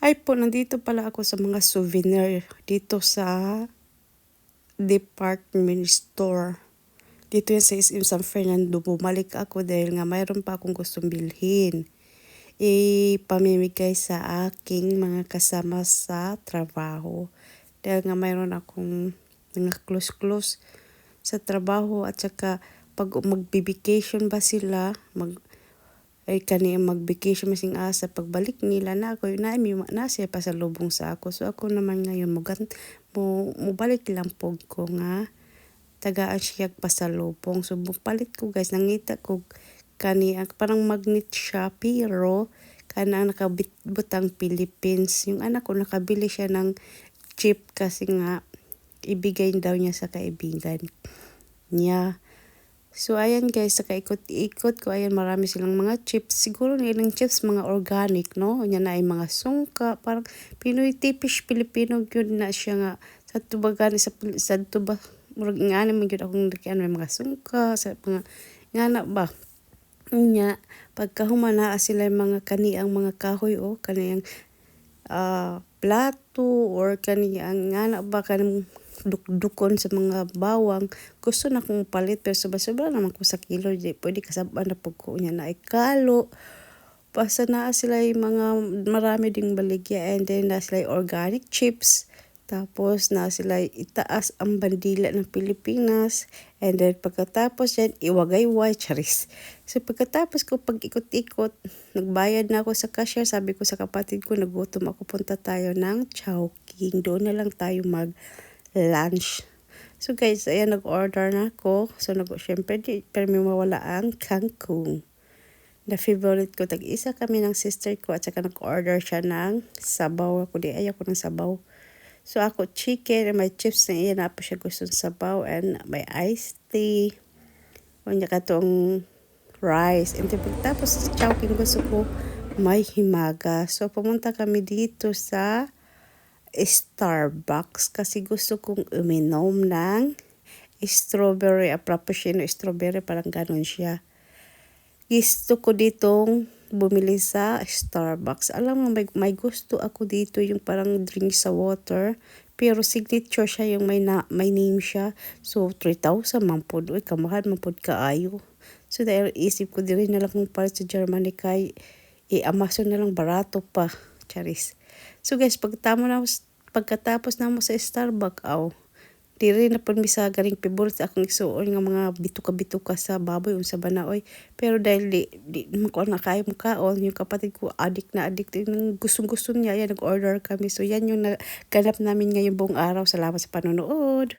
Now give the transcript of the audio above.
Ay po, nandito pala ako sa mga souvenir dito sa department store. Dito yan sa SM San Fernando. Bumalik ako dahil nga mayroon pa akong gustong bilhin. Ipamimigay sa aking mga kasama sa trabaho. Dahil nga mayroon akong mga close-close sa trabaho at saka pag magbi-vacation ba sila, mag ay kani mag-vacation masing asa pagbalik nila na ako na mi na siya pasalubong sa ako. So ako naman ngayon mo mo, mo balik lang po ko nga. Tagaan siya pasalubong. So palit ko guys nangita ko kani parang magnet siya pero kana nakabutang Philippines. Yung anak ko nakabili siya ng chip kasi nga ibigay daw niya sa kaibigan niya So, ayan guys, sa kaikot-ikot ko, ayan marami silang mga chips. Siguro nilang chips, mga organic, no? Yan na ay mga sungka. Parang Pinoy tipish Filipino yun na siya nga. Sa tubagan, sa, sa tuba, murag nga naman yun akong nakian may mga sungka, sa mga, nga na ba? Nya, pagkahumana sila mga kaniang mga kahoy o, oh, kaniyang uh, plato or kaniyang nga na ba kanang dukdukon sa mga bawang gusto na kong palit pero sobra-sobra naman ko sa kilo di pwede kasaban na pag niya na ikalo basta na sila yung mga marami ding baligya and then na sila organic chips tapos na sila itaas ang bandila ng Pilipinas. And then pagkatapos yan, iwagay-way, charis. So pagkatapos ko pag-ikot-ikot, nagbayad na ako sa cashier. Sabi ko sa kapatid ko, nagutom ako, punta tayo ng Chowking. Doon na lang tayo mag lunch. So guys, ayan nag-order na ako. So nag syempre di pero may mawala ang kangkong. Na favorite ko tag-isa kami ng sister ko at saka nag-order siya ng sabaw. Ako di ayaw ko ng sabaw. So ako chicken, may chips na iyan po siya gusto ng sabaw and may iced tea. Kanya ka tong rice. And pagtapos sa chowking gusto ko may himaga. So pumunta kami dito sa Starbucks kasi gusto kong uminom ng strawberry, a frappuccino strawberry, parang ganun siya. Gusto ko ditong bumili sa Starbucks. Alam mo, may, may gusto ako dito yung parang drink sa water. Pero signature siya yung may, na, may name siya. So, 3,000 man po. Uy, kamahal man po kaayo. So, dahil isip ko din na lang kung para sa Germany i-Amazon na lang barato pa. Charis. So guys, pagtamo na pagkatapos na mo sa Starbucks, aw, di rin na po misa garing pibol sa akong isuon nga mga bituka-bituka sa baboy unsa ba na oy. Pero dahil di, di ko na kaya mo kaon yung kapatid ko adik na adik ng gustong-gusto niya yan nag-order kami. So yan yung naganap namin ngayong buong araw. Salamat sa panonood